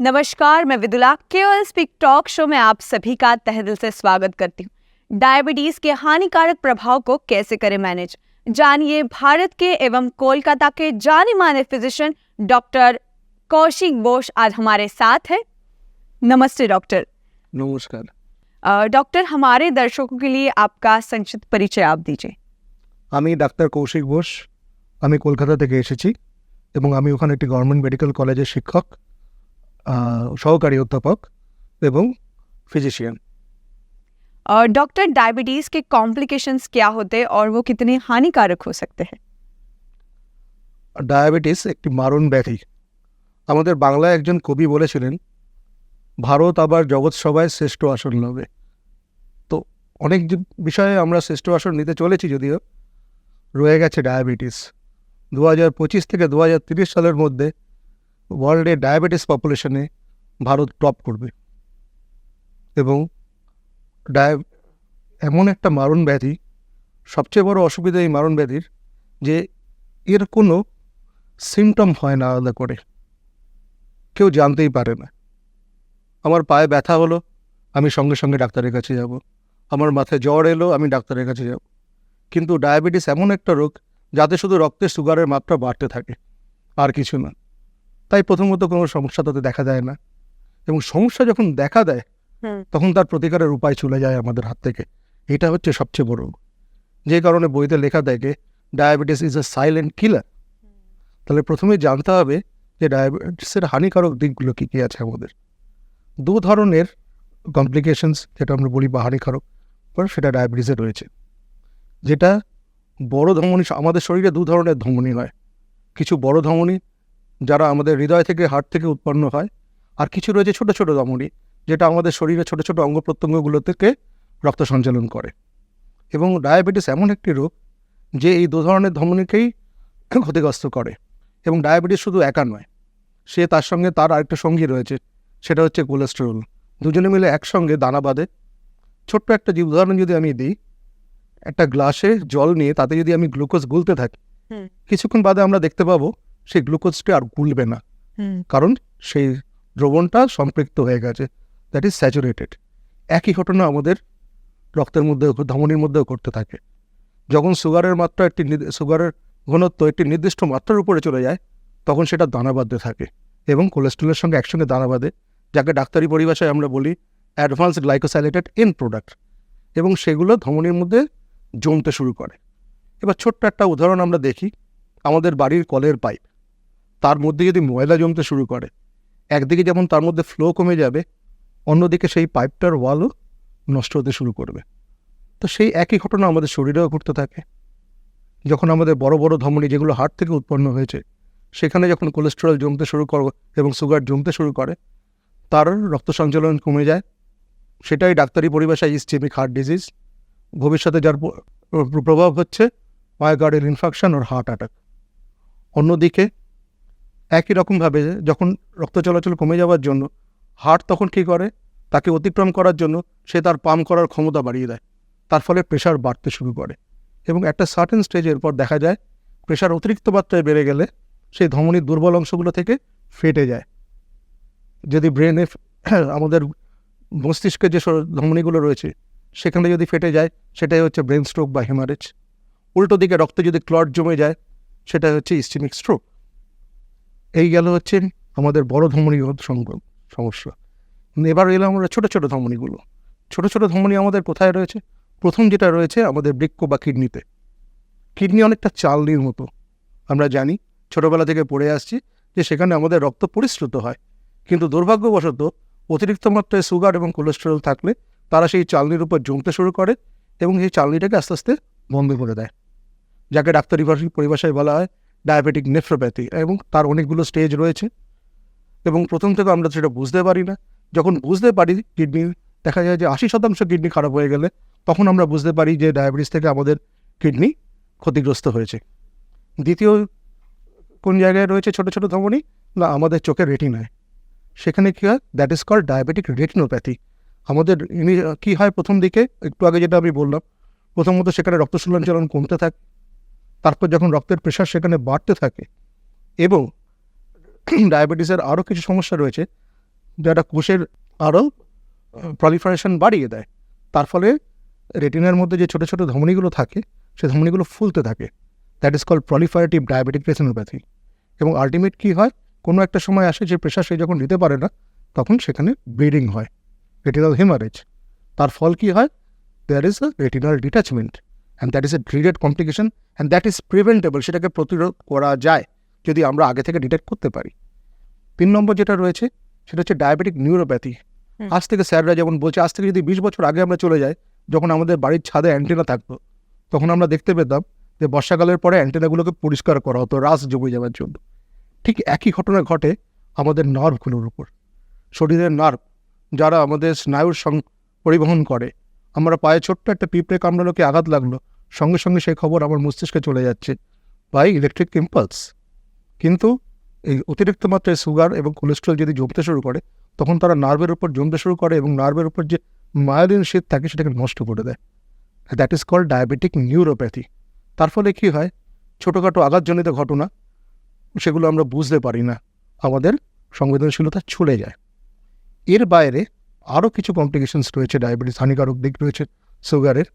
नमस्कार मैं विदुला केवल स्पीक टॉक शो में आप सभी का तहे दिल से स्वागत करती हूँ डायबिटीज के हानिकारक प्रभाव को कैसे करें मैनेज जानिए भारत के एवं कोलकाता के जाने माने फिजिशियन डॉक्टर कौशिक बोस आज हमारे साथ है नमस्ते डॉक्टर নমস্কার अ, डॉक्टर हमारे दर्शकों के लिए आपका संक्षिप्त परिचय आप दीजिए আমি ডাক্তার কৌশিক বোস আমি কলকাতা থেকে এসেছি এবং আমি ওখানে একটি গভর্নমেন্ট মেডিকেল কলেজের শিক্ষক আহ, সহকারী অধ্যাপক এবং ফিজিশিয়ান और डॉक्टर डायबिटीज के कॉम्प्लिकेशंस क्या होते हैं और वो कितने हानिकारक हो सकते हैं ডায়াবেটিস একটি মারণ ব্যাধি আমাদের বাংলায় একজন কবি বলেছিলেন ভারত আবার জগৎ সভায় শ্রেষ্ঠ আসন নেবে তো অনেক যে- বিষয়ে আমরা শ্রেষ্ঠ আসন নিতে চলেছি যদিও রয়ে গেছে ডায়াবেটিস দু হাজার পঁচিশ থেকে দু হাজার তিরিশ সালের মধ্যে ওয়ার্ল্ডে ডায়াবেটিস পপুলেশনে ভারত টপ করবে। এবং ডায়া, এমন একটা মারণ ব্যাধি, সবচেয়ে বড় অসুবিধা এই মারণ ব্যাধির, যে এর কোনো সিমটম হয় না আলাদা করে। কেউ জানতেই পারে না। আমার পায়ে ব্যথা হলো, আমি সঙ্গে সঙ্গে ডাক্তারের কাছে যাব। আমার মাথায় জ্বর এলো, আমি ডাক্তারের কাছে যাব। কিন্তু ডায়াবেটিস এমন একটা রোগ, যাতে শুধু রক্তে সুগারের মাত্রা বাড়তে থাকে, আর কিছু না। তাই প্রথমত কোনো সমস্যা তাতে দেখা দেয় না। এবং সমস্যা যখন দেখা দেয় তখন তার প্রতিকারের উপায় চলে যায় আমাদের হাত থেকে। এটা হচ্ছে সবচেয়ে বড়। যে কারণে বইতে লেখা দেয় থাকে diabetes is a silent killer. তাহলে প্রথমে জানতে হবে যে ডায়াবেটিসের হানিকারক দিকগুলো কী কী আছে আমাদের। দু ধরনের কমপ্লিকেশনস যেটা আমরা বলি বা হানিকারক সেটা ডায়াবেটিসে রয়েছে। যেটা বড় ধমনী আমাদের শরীরে দু ধরনের ধমনী হয়। কিছু বড় ধমনী যারা আমাদের হৃদয় থেকে হার্ট থেকে উৎপন্ন হয়। আর কিছু রয়েছে ছোট ছোট ধমনী যেটা আমাদের শরীরে ছোট ছোট অঙ্গ প্রত্যঙ্গগুলো থেকে রক্ত সঞ্চালন করে। এবং ডায়াবেটিস এমন একটি রোগ যে এই দু ধরনের ধমনীকেই ক্ষতিগ্রস্ত করে। এবং ডায়াবেটিস শুধু একা নয় সে তার সঙ্গে তার আরেকটা সঙ্গী রয়েছে সেটা হচ্ছে কোলেস্টেরল। দুজনে মিলে একসঙ্গে দানা বাঁধে। ছোট্ট একটা যে উদাহরণ যদি আমি দিই একটা গ্লাসে জল নিয়ে তাতে যদি আমি গ্লুকোজ গুলতে থাকি কিছুক্ষণ বাদে আমরা দেখতে পাবো সেই গ্লুকোজটি আর গুলবে না। কারণ সেই দ্রবণটা সম্পৃক্ত হয়ে গেছে দ্যাট ইজ স্যাচুরেটেড একই ঘটনা আমাদের রক্তের মধ্যে ধমনির মধ্যেও করতে থাকে। যখন সুগারের মাত্রা একটি সুগারের ঘনত্ব একটি নির্দিষ্ট মাত্রার উপরে চলে যায় তখন সেটা দানা বাঁধতে থাকে এবং কোলেস্ট্রলের সঙ্গে একসঙ্গে দানা বাঁধে যাকে ডাক্তারি পরিভাষায় আমরা বলি অ্যাডভান্স গ্লাইকোসাইলেটেড এন প্রোডাক্ট এবং সেগুলো ধমনির মধ্যে জমতে শুরু করে। এবার ছোট্ট একটা উদাহরণ আমরা দেখি আমাদের বাড়ির কলের পাইপ। তার মধ্যে যদি ময়লা জমতে শুরু করে, একদিকে যেমন তার মধ্যে ফ্লো কমে যাবে, অন্যদিকে সেই পাইপটার ওয়ালও নষ্ট হতে শুরু করবে। তো সেই একই ঘটনা আমাদের শরীরেও ঘটতে থাকে। যখন আমাদের বড় বড় ধমনী যেগুলো হার্ট থেকে উৎপন্ন হয়েছে, সেখানে যখন কোলেস্টেরল জমতে শুরু করে, এবং সুগার জমতে শুরু করে, তার রক্ত সঞ্চালন কমে যায়। সেটাই ডাক্তারি পরিভাষায় ইস্টেমিক হার্ট ডিজিজ ভবিষ্যতে যার প্রভাব হচ্ছে myocardial infection or heart attack অন্যদিকে একই রকমভাবে যখন রক্ত চলাচল কমে যাওয়ার জন্য হার্ট তখন কী করে? তাকে অতিক্রম করার জন্য সে তার পাম্প করার ক্ষমতা বাড়িয়ে দেয়। তার ফলে প্রেশার বাড়তে শুরু করে এবং একটা সার্টেন স্টেজের পর দেখা যায় প্রেশার অতিরিক্ত মাত্রায় বেড়ে গেলে সেই ধমনির দুর্বল অংশগুলো থেকে ফেটে যায়। যদি ব্রেনে আমাদের মস্তিষ্কে যে ধমনিগুলো রয়েছে, সেখানে যদি ফেটে যায়, সেটাই হচ্ছে ব্রেন স্ট্রোক বা হেমারেজ উল্টো দিকে রক্তে যদি ক্লট জমে যায় সেটা হচ্ছে ইস্টিমিক স্ট্রোক এই গেল হচ্ছে আমাদের বড় ধমনীগত সমস্যা। এবার এলো আমরা ছোটো ছোটো ধমনীগুলো। ছোটো ছোটো ধমনী আমাদের কোথায় রয়েছে? প্রথম যেটা রয়েছে আমাদের বৃক্ক বা কিডনিতে। কিডনি অনেকটা চালনির মতো। আমরা জানি, ছোটোবেলা থেকে পড়ে আসছি যে সেখানে আমাদের রক্ত পরিশ্রুত হয়। কিন্তু দুর্ভাগ্যবশত অতিরিক্ত মাত্রায় সুগার এবং কোলেস্টেরল থাকলে তারা সেই চালনির উপর জমতে শুরু করে এবং সেই চালনিটাকে আস্তে আস্তে বন্ধ করে দেয়। যাকে ডাক্তারি পরিভাষায় বলা হয় ডায়াবেটিক নেফ্রোপ্যাথি এবং তার অনেকগুলো স্টেজ রয়েছে। এবং প্রথম থেকে আমরা সেটা বুঝতে পারি না। যখন বুঝতে পারি কিডনি দেখা যায় যে আশি শতাংশ কিডনি খারাপ হয়ে গেলে, তখন আমরা বুঝতে পারি যে ডায়াবেটিস থেকে আমাদের কিডনি ক্ষতিগ্রস্ত হয়েছে। দ্বিতীয় কোন জায়গায় রয়েছে ছোট ছোট ধমনী? না, আমাদের চোখের রেটিনায় সেখানে কী হয়? That is call diabetic retinopathy আমাদের ইনি- কী হয় প্রথম দিকে? একটু আগে যেটা আমি বললাম, প্রথমত সেখানে রক্ত সঞ্চালন কমতে থাকে তারপর যখন রক্তের প্রেশার সেখানে বাড়তে থাকে এবং ডায়াবেটিসের আরও কিছু সমস্যা রয়েছে যেটা কোষের আরও প্রলিফারেশন বাড়িয়ে দেয়, তার ফলে রেটিনার মধ্যে যে ছোটো ছোটো ধমনিগুলো থাকে, সে ধমনিগুলো ফুলতে থাকে। That is call proliferative diabetic retinopathy এবং আলটিমেট কী হয়? কোনো একটা সময় আসে যে প্রেশার সে যখন নিতে পারে না, তখন সেখানে ব্লিডিং হয় রেটিনাল হেমারেজ তার ফল কী হয়? There is a retinal detachment and that is a dreaded complication and that is preventable সেটাকে প্রতিরোধ করা যায় যদি আমরা আগে থেকে ডিটেক্ট করতে পারি। তিন নম্বর যেটা রয়েছে সেটা হচ্ছে ডায়াবেটিক নিউরোপ্যাথি আজ থেকে স্যাররা যেমন বলছে আজ থেকে যদি বিশ বছর আগে আমরা চলে যাই যখন আমাদের বাড়ির ছাদে অ্যান্টেনা থাকতো তখন আমরা দেখতে পেতাম যে বর্ষাকালের পরে অ্যান্টেনাগুলোকে পরিষ্কার করা হতো রাস জমে যাওয়ার জন্য। ঠিক একই ঘটনা ঘটে আমাদের নার্ভগুলোর উপর। শরীরের নার্ভ যারা আমাদের স্নায়ুর সং পরিবহন করে আমরা পায়ে ছোট্ট একটা পিঁপড়ে কামড়ালোকে আঘাত লাগল। সঙ্গে সঙ্গে সেই খবর আমার মস্তিষ্কে চলে যাচ্ছে। বাই ইলেকট্রিক ইম্পালস কিন্তু এই অতিরিক্ত মাত্রায় সুগার এবং কোলেস্ট্রল যদি জমতে শুরু করে, তখন তারা নার্ভের উপর জমতে শুরু করে এবং নার্ভের উপর যে মায়োলিন শীত থাকে, সেটাকে নষ্ট করে দেয়। That is called diabetic neuropathy তার ফলে কী হয়? ছোটোখাটো আঘাতজনিত ঘটনা, সেগুলো আমরা বুঝতে পারি না। আমাদের সংবেদনশীলতা ছুড়ে যায়। এর বাইরে আরও কিছু কমপ্লিকেশনস রয়েছে ডায়াবেটিস হানিকারক দিক রয়েছে সুগারের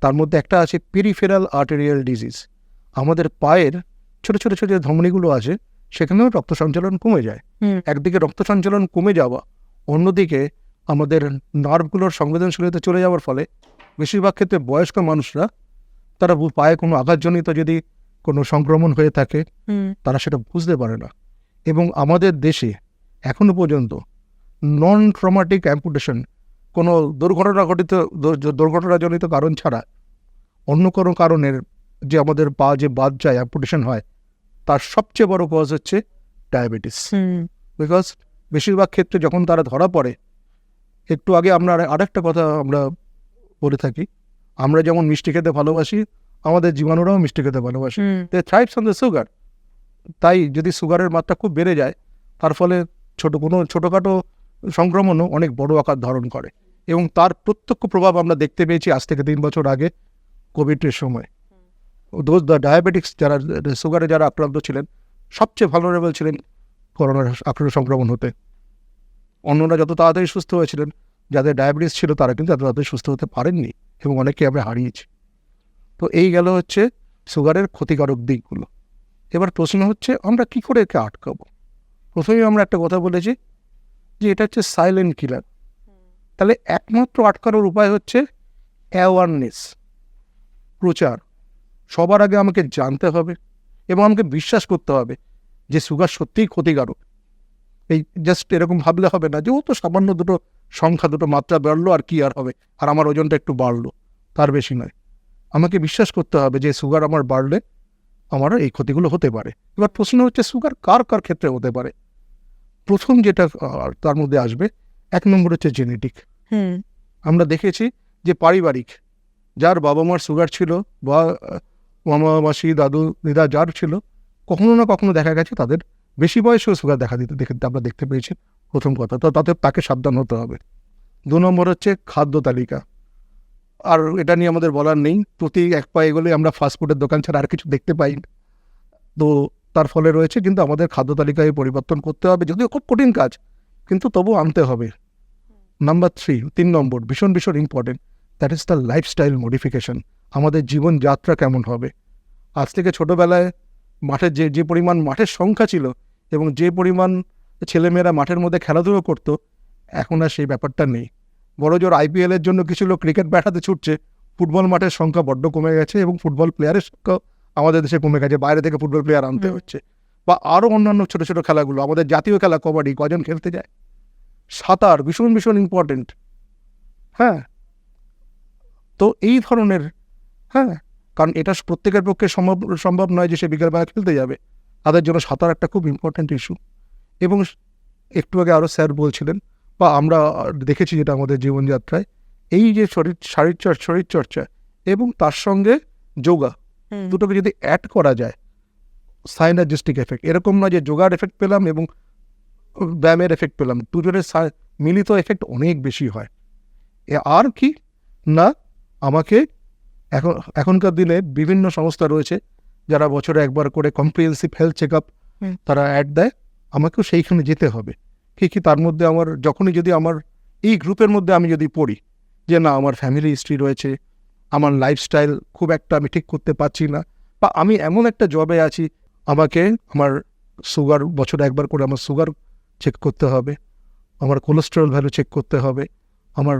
তার মধ্যে একটা আছে পেরিফেরাল আর্টেরিয়াল ডিজিজ আমাদের পায়ের ছোটো ছোটো ছোটো যে ধমনিগুলো আছে সেখানেও রক্ত সঞ্চালন কমে যায়। একদিকে রক্ত সঞ্চালন কমে যাওয়া অন্যদিকে আমাদের নার্ভগুলোর সংবেদনশীলতা চলে যাওয়ার ফলে বেশিরভাগ ক্ষেত্রে বয়স্ক মানুষরা তারা পায়ে কোনো আঘাতজনিত যদি কোনো সংক্রমণ হয়ে থাকে তারা সেটা বুঝতে পারে না। এবং আমাদের দেশে এখনও পর্যন্ত নন ট্রমাটিক অ্যাম্পুটেশন কোনো দুর্ঘটনা ঘটিত দুর্ঘটনাজনিত কারণ ছাড়া অন্য কোনো কারণের যে আমাদের পা যে বাদ যায় অ্যাম্পুটেশন হয় তার সবচেয়ে বড় কজ হচ্ছে ডায়াবেটিস বিকজ বেশিরভাগ ক্ষেত্রে যখন তারা ধরা পড়ে একটু আগে আমরা আর- আরেকটা কথা আমরা বলে থাকি আমরা যেমন মিষ্টি খেতে ভালোবাসি আমাদের জীবাণুরাও মিষ্টি খেতে ভালোবাসে। They thrives on the sugar তাই যদি সুগারের মাত্রা খুব বেড়ে যায় তার ফলে ছোটো কোনো ছোটোখাটো সংক্রমণও অনেক বড় আকার ধারণ করে। এবং তার প্রত্যক্ষ প্রভাব আমরা দেখতে পেয়েছি আজ থেকে তিন বছর আগে কোভিডের সময়। দোজ ডায়াবেটিক্স যারা সুগারে যারা আক্রান্ত ছিলেন, সবচেয়ে ভালোরেবল ছিলেন করোনার আক্রান্ত সংক্রমণ হতে। অন্যরা যত তাড়াতাড়ি সুস্থ হয়েছিলেন, যাদের ডায়াবেটিস ছিল তারা কিন্তু এত তাড়াতাড়ি সুস্থ হতে পারেননি এবং অনেকে আমরা হারিয়েছি। তো এই গেল হচ্ছে সুগারের ক্ষতিকারক দিকগুলো। এবার প্রশ্ন হচ্ছে আমরা কি করে একে আটকাবো? প্রথমেই আমরা একটা কথা বলেছি যে এটা হচ্ছে সাইলেন্ট কিলার তাহলে একমাত্র আটকানোর উপায় হচ্ছে অ্যাওয়ারনেস প্রচার। সবার আগে আমাকে জানতে হবে এবং আমাকে বিশ্বাস করতে হবে যে সুগার সত্যিই ক্ষতিকারক। এই জাস্ট এরকম ভাবলে হবে না যে, ও তো সামান্য দুটো সংখ্যা, দুটো মাত্রা বাড়লো, আর কি আর হবে? আর আমার ওজনটা একটু বাড়লো। তার বেশি নয়। আমাকে বিশ্বাস করতে হবে যে, সুগার আমার বাড়লে আমার এই ক্ষতিগুলো হতে পারে। এবার প্রশ্ন হচ্ছে, সুগার কার কার ক্ষেত্রে হতে পারে? প্রথম যেটা তার মধ্যে আসবে এক নম্বর হচ্ছে জেনেটিক হুম। আমরা দেখেছি যে পারিবারিক যার বাবা মার সুগার ছিল বা মামা মাসি দাদু দিদা যার ছিল কখনো না কখনো দেখা গেছে তাদের বেশি বয়সেও সুগার দেখা দিতে দেখে আমরা দেখতে পেয়েছি প্রথম কথা। তো তাতে তাকে সাবধান হতে হবে। দু নম্বর হচ্ছে খাদ্য তালিকা। আর এটা নিয়ে আমাদের বলার নেই। প্রতি এক পায়ে গেলে আমরা ফাস্টফুডের দোকান ছাড়া আর কিছু দেখতে পাই না। তো তার ফলে রয়েছে, কিন্তু আমাদের খাদ্য তালিকায় পরিবর্তন করতে হবে। যদিও খুব কঠিন কাজ, কিন্তু তবু আনতে হবে। নাম্বার থ্রি তিন নম্বর, ভীষণ ভীষণ important that is the lifestyle modification আমাদের জীবনযাত্রা কেমন হবে? আজ থেকে ছোটোবেলায় মাঠের যে যে পরিমাণ মাঠের সংখ্যা ছিল এবং যে পরিমাণ ছেলেমেয়েরা মাঠের মধ্যে খেলাধুলো করতো, এখন আর সেই ব্যাপারটা নেই। বড় জোর আইপিএলের জন্য কিছু লোক ক্রিকেট ব্যাটাতে ছুটছে, ফুটবল মাঠের সংখ্যা বড্ড কমে গেছে এবং ফুটবল প্লেয়ারের সংখ্যা আমাদের দেশে কমে গেছে বাইরে থেকে ফুটবল প্লেয়ার আনতে হচ্ছে বা আরও অন্যান্য ছোটো ছোটো খেলাগুলো আমাদের জাতীয় খেলা কবাডি কজন খেলতে যায়? সাঁতার ভীষণ ভীষণ ইম্পর্টেন্ট হ্যাঁ? তো এই ধরনের হ্যাঁ? কারণ এটা প্রত্যেকের পক্ষে সম্ভব সম্ভব নয় যে সে বিকেলবেলা খেলতে যাবে। তাদের জন্য সাঁতার একটা খুব ইম্পর্ট্যান্ট ইস্যু এবং একটু আগে আরও স্যার বলছিলেন বা আমরা দেখেছি যেটা আমাদের জীবনযাত্রায় এই যে শরীর শারীরচর্চা শরীরচর্চা এবং তার সঙ্গে যোগা। দুটোকে যদি অ্যাড করা যায় সাইনার্জিস্টিক এফেক্ট এরকম নয় যে যোগার এফেক্ট পেলাম এবং ব্যায়ামের এফেক্ট পেলাম দুজনের মিলিত এফেক্ট অনেক বেশি হয়। এ আর কি? না আমাকে এখন এখনকার দিনে বিভিন্ন সংস্থা রয়েছে যারা বছরে একবার করে কম্প্রিহেন্সিভ হেলথ চেক আপ তারা অ্যাড দেয় আমাকেও সেইখানে যেতে হবে। কি কি তার মধ্যে আমার যখনই যদি আমার এই গ্রুপের মধ্যে আমি যদি পড়ি যে না আমার ফ্যামিলি হিস্ট্রি রয়েছে আমার লাইফস্টাইল খুব একটা আমি ঠিক করতে পারছি না বা আমি এমন একটা জবে আছি, আমাকে আমার সুগার বছরে একবার করে আমার সুগার চেক করতে হবে, আমার কোলেস্টেরল ভ্যালু চেক করতে হবে, আমার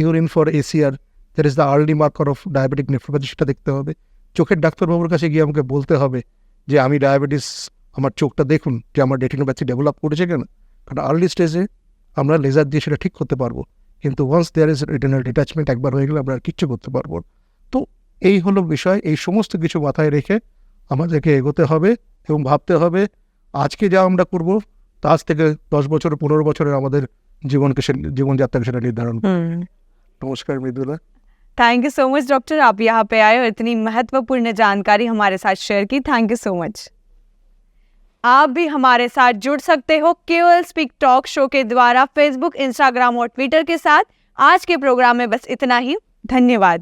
urine for ACR that is the early marker of diabetic nephropathy সেটা দেখতে হবে। চোখের ডাক্তারবাবুর কাছে গিয়ে আমাকে বলতে হবে যে, আমি ডায়াবেটিস আমার চোখটা দেখুন যে, আমার রেটিনোপ্যাথি ডেভেলপ করেছে কেন? কারণ আর্লি স্টেজে আমরা লেজার দিয়ে সেটা ঠিক করতে পারব। কিন্তু once there is retinal detachment একবার হয়ে গেলে আমরা আর কিচ্ছু করতে পারব না। তো এই হলো বিষয় এই সমস্ত কিছু মাথায় রেখে আমাদেরকে এগোতে হবে এবং ভাবতে হবে আজকে যা আমরা করব তা আজ থেকে দশ বছর পনেরো বছরের আমাদের জীবনকে সে জীবনযাত্রাকে সেটা নির্ধারণ করবে। নমস্কার Mridula thank you so much doctor आप यहाँ पे आए और इतनी महत्वपूर्ण जानकारी हमारे साथ शेयर की थैंक यू सो मच आप भी हमारे साथ जुड़ सकते हो केवल स्पीक टॉक शो के द्वारा फेसबुक इंस्टाग्राम और ट्विटर के साथ आज के प्रोग्राम में बस इतना ही धन्यवाद